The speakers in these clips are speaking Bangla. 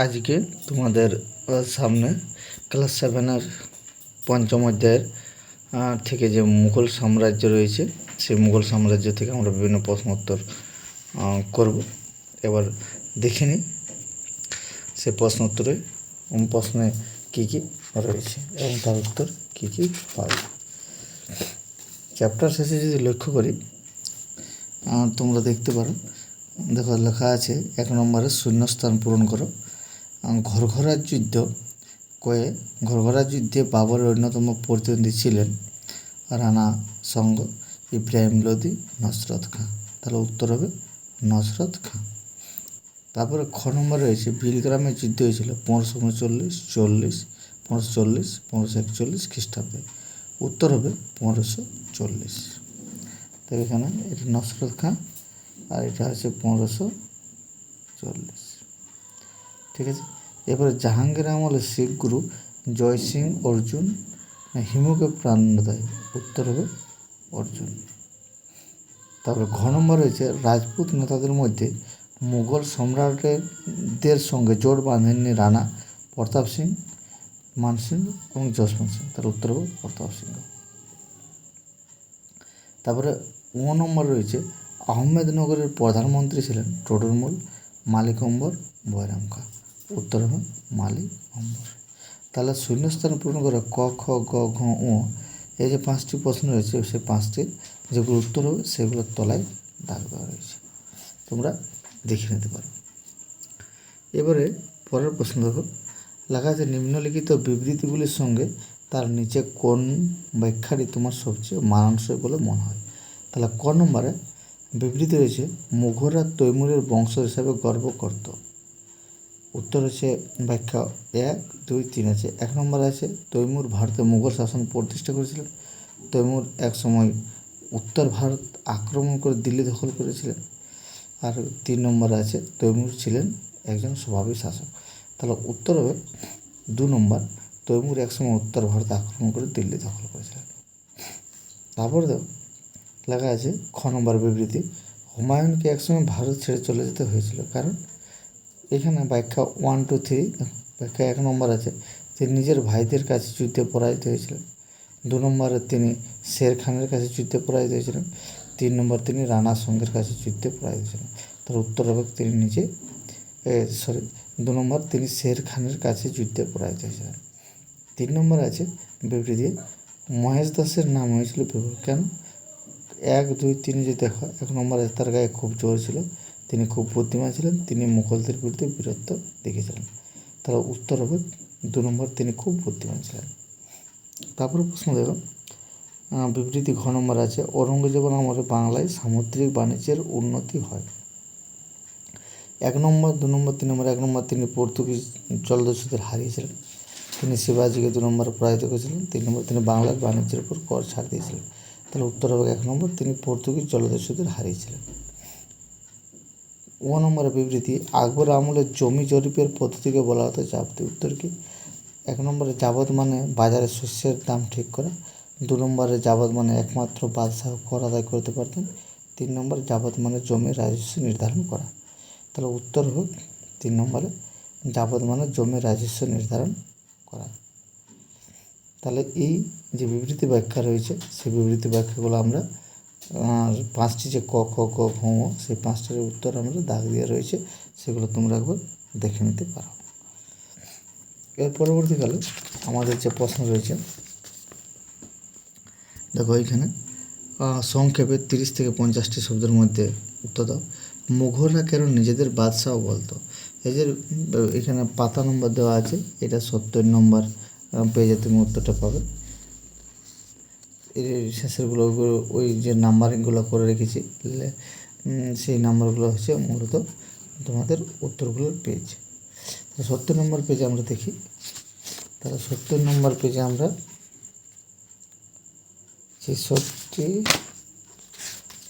আজকে তোমাদের সামনে ক্লাস সেভেনের পঞ্চম অধ্যায়ের থেকে যে মুঘল সাম্রাজ্য রয়েছে সেই মুঘল সাম্রাজ্য থেকে আমরা বিভিন্ন প্রশ্ন উত্তর আহ, করব। এবার দেখে নিই সেই প্রশ্ন উত্তরে উম, প্রশ্নে কী কী রয়েছে এবং তার উত্তর কী কী পাবে। চ্যাপ্টার শেষে যদি লক্ষ্য করি তোমরা দেখতে পারো দেখো লেখা আছে এক নম্বরে শূন্যস্থান পূরণ করো ঘরঘরার যুদ্ধ কয়ে ঘরঘরার যুদ্ধে বাবরের অন্যতম প্রতিদ্বন্দ্বী ছিলেন রানা সঙ্গ ইব্রাহিম লোদি নসরত খাঁ। তাহলে উত্তর হবে নসরত খাঁ। তারপরে খ নম্বরে রয়েছে বিলগ্রামের যুদ্ধ হয়েছিল পনেরোশো উনচল্লিশ, চল্লিশ, পনেরোশো চল্লিশ, পনেরোশো একচল্লিশ খ্রিস্টাব্দে। উত্তর হবে পনেরোশো চল্লিশ। তো এখানে এটা নসরত খাঁ আর এটা হচ্ছে পনেরোশো চল্লিশ। ঠিক আছে? এরপরে জাহাঙ্গীর আমলে শিখ গুরু জয় সিং অর্জুন হিমুকে প্রাণ দেয়? উত্তর হবে অর্জুন। তারপরে ঘ নম্বর রয়েছে, রাজপুত নেতাদের মধ্যে মুঘল সম্রাটদের সঙ্গে জোট বাঁধেননি রানা প্রতাপ সিং, মান সিং এবং যশবন্ত সিং। তার উত্তর হবে প্রতাপ সিংহ তারপরে ও নম্বর রয়েছে, আহমেদনগরের প্রধানমন্ত্রী ছিলেন টডরমল মালিক অম্বর, বয়রাম খা। উত্তর হবে মালিক অম্বর তাহলে শূন্যস্থান পূরণ করে ক, খ, গ, ঘ ও এই যে পাঁচটি প্রশ্ন রয়েছে সেই পাঁচটির যেগুলো উত্তর হবে, সেগুলোর তলায় দাগ দেওয়া রয়েছে। তোমরা দেখে নিতে পারো। এবারে পরের প্রশ্ন দেখো। লেখা আছে, নিম্নলিখিত বিবৃতিগুলির সঙ্গে তার নিচে কোন ব্যাখ্যাটি তোমার সবচেয়ে মানানসই বলে মনে হয়? তাহলে ক নম্বরে বিবৃতি রয়েছে মুঘলরা তৈমুরের বংশ হিসাবে গর্ব করত। উত্তর হচ্ছে ব্যাখ্যা এক, দুই, তিন আছে। এক নম্বরে আছে, তৈমুর ভারতে মুঘল শাসন প্রতিষ্ঠা করেছিলেন। তৈমুর এক সময় উত্তর ভারত আক্রমণ করে দিল্লি দখল করেছিলেন। আর তিন নম্বরে আছে, তৈমুর ছিলেন একজন স্বভাবী শাসক। তাহলে উত্তর হবে দু নম্বর, তৈমুর একসময় উত্তর ভারত আক্রমণ করে দিল্লি দখল করেছিলেন। তারপর দেখো লেখা আছে, খ নম্বর বিবৃতি, হুমায়ুনকে একসময় ভারত ছেড়ে চলে যেতে হয়েছিল। কারণ এখানে ব্যাখ্যা ওয়ান টু থ্রি ব্যাখ্যা এক নম্বর আছে। তিনি নিজের ভাইদের কাছে যুদ্ধে পরাজিত হয়েছিলেন। দু নম্বরে তিনি শের খানের কাছে যুদ্ধে পরাজিত হয়েছিলেন। তিন নম্বর তিনি রানা সঙ্গের কাছে যুদ্ধে পরাজিত ছিলেন তার উত্তর হবে তিনি নিজে সরি দু নম্বর তিনি শের খানের কাছে যুদ্ধে পরাজিত হয়েছিলেন। তিন নম্বর আছে বিবৃতি দিয়ে, মহেশ দাসের নাম হয়েছিল বিভোর। কেন? এক, দুই, তিন যে দেখো, এক নম্বরে তার গায়ে খুব জোর ছিল। তিনি খুব বুদ্ধিমান ছিলেন, তিনি মুঘলদের বিরুদ্ধে বীরত্ব দেখেছিলেন। তাহলে উত্তর হবে, দু নম্বর তিনি খুব বুদ্ধিমান ছিলেন। তারপরে প্রশ্ন দেখো বিবৃতি ঘ নম্বর আছে ঔরঙ্গজেবের আমলে বাংলায় সামুদ্রিক বাণিজ্যের উন্নতি হয়। এক নম্বর, দু নম্বর, তিন নম্বর, এক নম্বর, তিনি পর্তুগিজ জলদস্যুদের হারিয়েছিলেন। তিনি শিবাজিকে দু নম্বর পরাজিত করেছিলেন, তিন নম্বর, তিনি বাংলার বাণিজ্যের উপর কর ছাড় দিয়েছিলেন। তাহলে উত্তর হবে এক নম্বর, তিনি পর্তুগিজ জলদস্যুদের হারিয়েছিলেন। ও নম্বরের বিবৃতি, আকবর আমলের জমি জরিপের পদ্ধতিকে বলা হতো জাবতি উত্তর কি? এক নম্বরে যাবত মানে বাজারে শস্যের দাম ঠিক করা। দু নম্বরে যাবত মানে একমাত্র বাদশাহ কর আদায় করতে পারতেন। তিন নম্বরে যাবত মানে জমির রাজস্ব নির্ধারণ করা। তাহলে উত্তর হোক তিন নম্বরে যাবত মানে জমির রাজস্ব নির্ধারণ করা। তাহলে এই যে বিবৃতি ব্যাখ্যা রয়েছে, সেই বিবৃতি ব্যাখ্যাগুলো আমরা পাঁচটি যে ক, খ ক ঘ সেই পাঁচটার উত্তর আমরা দাগ দিয়ে রয়েছে, সেগুলো তোমরা একবার দেখে নিতে পারো। এর পরবর্তীকালে আমাদের যে প্রশ্ন রয়েছে, দেখো এইখানে সংক্ষেপে তিরিশ থেকে পঞ্চাশটি শব্দের মধ্যে উত্তর দাও। মুঘলরা কেন নিজেদের বাদশাহ বলতো? যে এখানে পাতা নম্বর দেওয়া আছে, এটা সত্তর নম্বর পেজে তুমি উত্তরটা পাবে। শেষেরগুলো ওই যে নাম্বারিংগুলো করে রেখেছি সেই নাম্বারগুলো হচ্ছে মূলত তোমাদের উত্তরগুলোর পেজ সত্তর নম্বর পেজে আমরা দেখি। তাহলে সত্তর নম্বর পেজে আমরা ছেষট্টি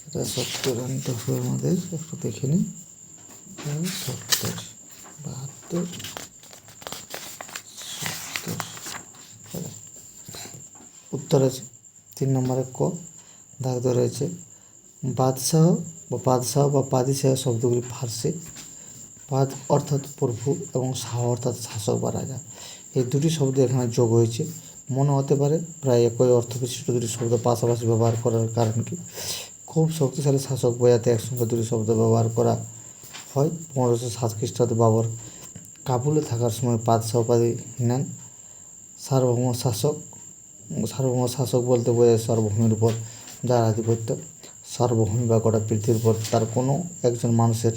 এটা সত্তর আনতে হবে আমাদের একটু দেখে নিই। সত্তর, বাহাত্তর, সত্তর উত্তর আছে। তিন নম্বরে ক দাগ রয়েছে। বাদশাহ বা বাদশাহ বা পাদিশাহ শব্দগুলি ফার্সি। পাদ অর্থাৎ প্রভু এবং শাহ অর্থাৎ শাসক বা রাজা। এই দুটি শব্দ এখানে যোগ হয়েছে। মনে হতে পারে প্রায় একই অর্থ বিশিষ্ট দুটি শব্দ পাশাপাশি ব্যবহার করার কারণ কি? খুব শক্তিশালী শাসক বোঝাতে একসঙ্গে দুটি শব্দ ব্যবহার করা হয়। পনেরোশো সাত খ্রিস্টাব্দে বাবর কাবুলে থাকার সময় বাদশাহ উপাধি নেন। সার্বভৌম শাসক সার্বভৌম শাসক বলতে বোঝায় সার্বভূমির উপর যার আধিপত্য সার্বভূমি বা গোটা পৃথিবীর উপর তার কোনো একজন মানুষের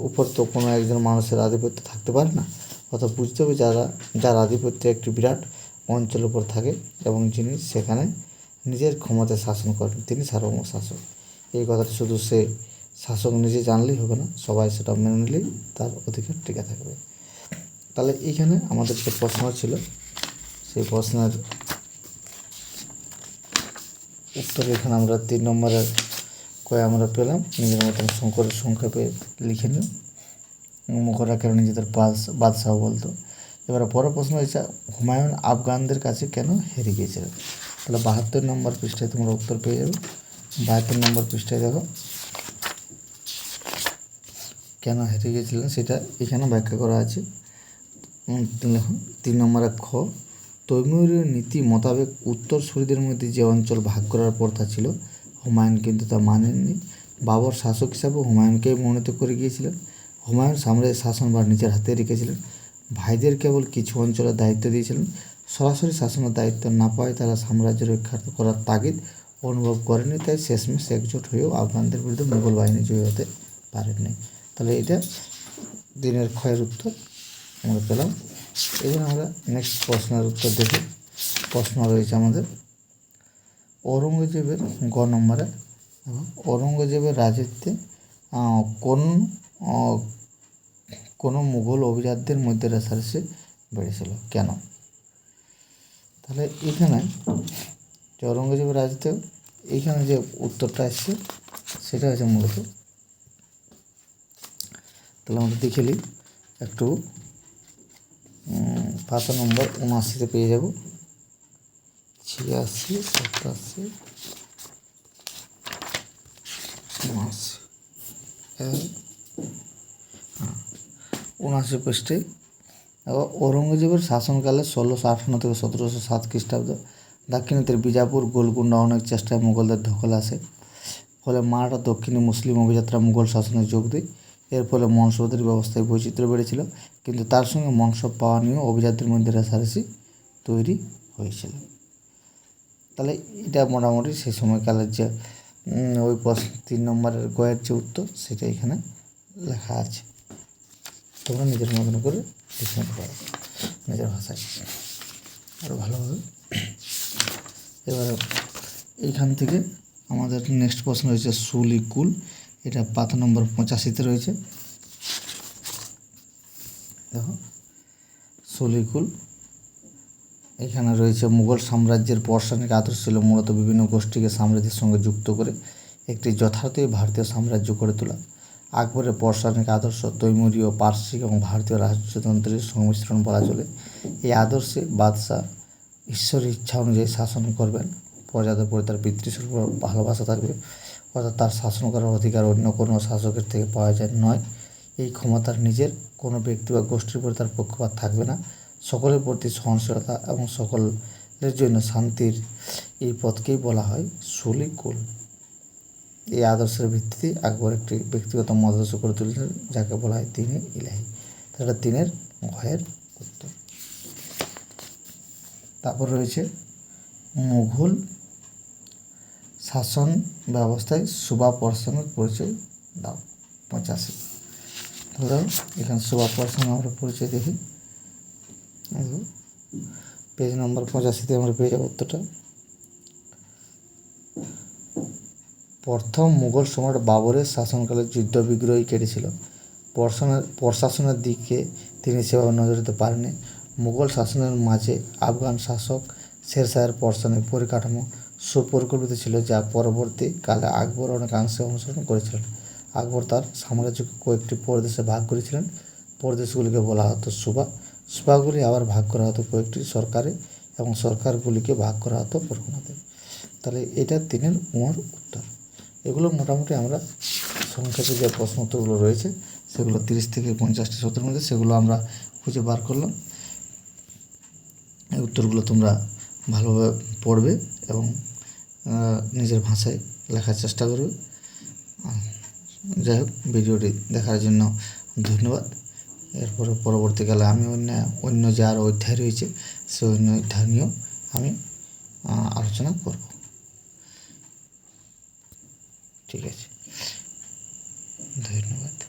উপর তো কোনো একজন মানুষের আধিপত্য থাকতে পারে না অর্থাৎ বুঝতে হবে যারা যার আধিপত্য একটি বিরাট অঞ্চলের উপর থাকে এবং যিনি সেখানে নিজের ক্ষমতায় শাসন করেন তিনি সার্বভৌম শাসক এই কথাটা শুধু সে শাসক নিজে জানলেই হবে না সবাই সেটা মেনে নিলেই তার অধিকার টিকে থাকবে তাহলে এইখানে আমাদের যে প্রশ্ন ছিল সেই প্রশ্নের উত্তর এখানে আমরা তিন নম্বরের কয়ে আমরা পেলাম। নিজের মতন শঙ্করের সংক্ষেপে লিখে নিও মুখরা কেন নিজেদের বাদশ, বাদশাহ বলতো। এবারে পরের প্রশ্ন হয়েছে, হুমায়ুন আফগানদের কাছে কেন হেরে গিয়েছিলেন? তাহলে বাহাত্তর নম্বর পৃষ্ঠায় তোমরা উত্তর পেয়ে যাবে। বাহাত্তর নম্বর পৃষ্ঠায় দেখো। কেন হেরে গিয়েছিলেন সেটা এখানে ব্যাখ্যা করা আছে। তিন নম্বরে খ। তৈমুরীয় নীতি মোতাবেক উত্তরসূরিদের মধ্যে যে অঞ্চল ভাগ করার প্রথা ছিল, হুমায়ুন কিন্তু তা মানেননি। বাবর শাসক হিসাবে হুমায়ুনকে মনোনীত করে গিয়েছিলেন। হুমায়ুন সাম্রাজ্যের শাসনভার নিজের হাতে রেখেছিলেন। ভাইদের কেবল কিছু অঞ্চলের দায়িত্ব দিয়েছিলেন। সরাসরি শাসনের দায়িত্ব না পাওয়ায় তারা সাম্রাজ্য রক্ষা করার তাগিদ অনুভব করেনি তাই শেষমেশ একজোট হয়েও আফগানদের বিরুদ্ধে মুঘল বাহিনী জয়ী হতে পারেননি। তাহলে এটা দিনের ক্ষয়ের উত্তর। আমরা পেলাম এবার আমরা নেক্সট প্রশ্নের উত্তর দেখি। প্রশ্ন রয়েছে আমাদের। ঔরঙ্গজেবের গ নম্বরে ঔরঙ্গজেবের রাজত্বে কোন কোনো মুঘল অভিজাতদের মধ্যে রেসারেসি বেড়েছিল? কেন? তাহলে এখানে যে ঔরঙ্গজেবের রাজত্বে এইখানে যে উত্তরটা আসছে, সেটা হচ্ছে মূলত, তাহলে আমরা দেখে নিই। একটু পাতা নম্বর উনআশিতে পেয়ে যাব। ছিয়াশি সাতাশি উনআশি। এক, হ্যাঁ, উনআশি পৃষ্ঠে। ঔরঙ্গজেবের শাসনকালে ষোলোশো আঠান্ন থেকে সতেরোশো সাত খ্রিস্টাব্দ দাক্ষিণাত্যের বিজাপুর গোলকুন্ডা অনেক চেষ্টায় মুঘলদের দখল আসে। ফলে মারাঠা দক্ষিণে মুসলিম অভিযাত্রা মুঘল শাসনে যোগ দেয়। এর ফলে মনসবদের ব্যবস্থায় বৈচিত্র্য বেড়েছিল, কিন্তু তার সঙ্গে মনসব পাওয়া নিয়েও অভিজাতদের মধ্যে রেসারেসি তৈরি হয়েছিল। তাহলে এটা মোটামুটি সেই সময়কালের যে ওই প্রশ্ন, তিন নম্বরের গয়ের যে উত্তর, সেটা এখানে লেখা আছে। তোমরা নিজের মতন করে লিখে পারো নিজের ভাষায়। আরও ভালোভাবে। এবার এইখান থেকে আমাদের নেক্সট প্রশ্ন রয়েছে সুলিকুল এটা পাতা নম্বর পঁচাশিতে রয়েছে। দেখো সলিকুল এখানে রয়েছে মুঘল সাম্রাজ্যের প্রশাসনিক আদর্শ ছিল মূলত বিভিন্ন গোষ্ঠীকে সাম্রাজ্যের সঙ্গে যুক্ত করে একটি যথার্থই ভারতীয় সাম্রাজ্য গড়ে তোলা। আকবরের প্রশাসনিক আদর্শ তৈমুরীয় পার্শ্বিক এবং ভারতীয় রাজ্যতন্ত্রের সংমিশ্রণ বলা চলে। এই আদর্শে বাদশাহ ঈশ্বরের ইচ্ছা অনুযায়ী শাসন করবেন। প্রজাদের প্রতি তার পিতৃস্বর ভালোবাসা থাকবে। অর্থাৎ তার শাসন করার অধিকার অন্য কোনো শাসকের থেকে পাওয়া যায় নয়। এই ক্ষমতার নিজের কোনো ব্যক্তি বা গোষ্ঠীর প্রতি তার পক্ষপাত থাকবে না। সকলের প্রতি সহনশীলতা এবং সকলের জন্য শান্তির এই পথকেই বলা হয় সুলিকুল এই আদর্শের ভিত্তিতে আকবর একটি ব্যক্তিগত মতাদর্শ করে তুলেছিলেন, যাকে বলা হয় দিনে ইলাহি। তাহলে দিনের ভয়ের উত্তর। তারপর রয়েছে মুঘল শাসন ব্যবস্থায় সুবা পর্ষণের পরিচয় দাও। পঁচাশি। দেখো, এখানে সুবা পর্ষণ আমরা পরিচয় দেখি। পেজ নম্বর পঁচাশিতে আমরা পেয়ে যাব উত্তরটা। প্রথম মুঘল সম্রাট বাবরের শাসনকালে যুদ্ধ বিগ্রহই কেটেছিল প্রশাসনের প্রশাসনের দিকে তিনি সেভাবে নজর দিতে পারেননি। মুঘল শাসনের মাঝে আফগান শাসক শেরশাহের প্রশাসনিক পরিকাঠামো সুপরিকল্পিত ছিল যা পরবর্তীকালে আকবর অনেকাংশে অনুসরণ করেছিলেন। আকবর তার সাম্রাজ্যকে কয়েকটি প্রদেশে ভাগ করেছিলেন। প্রদেশগুলিকে বলা হতো সুবা। সুবাগুলি আবার ভাগ করা হতো কয়েকটি সরকারে এবং সরকারগুলিকে ভাগ করা হতো পরগনাতে। তাহলে এটা তিনের উমর উত্তর। এগুলো মোটামুটি আমরা সংক্ষেপে যে প্রশ্ন উত্তরগুলো রয়েছে, সেগুলো তিরিশ থেকে পঞ্চাশটি সত্তর মধ্যে সেগুলো আমরা খুঁজে বার করলাম। এই উত্তরগুলো তোমরা ভালোভাবে পড়বে এবং নিজের ভাষায় লেখার চেষ্টা করবে। যাই হোক, ভিডিওটি দেখার জন্য ধন্যবাদ। এরপরে পরবর্তীকালে আমি অন্য অন্য যে আরও অধ্যায় রয়েছে সেই অন্য অধ্যায় নিয়েও আমি আলোচনা করব। ঠিক আছে। ধন্যবাদ।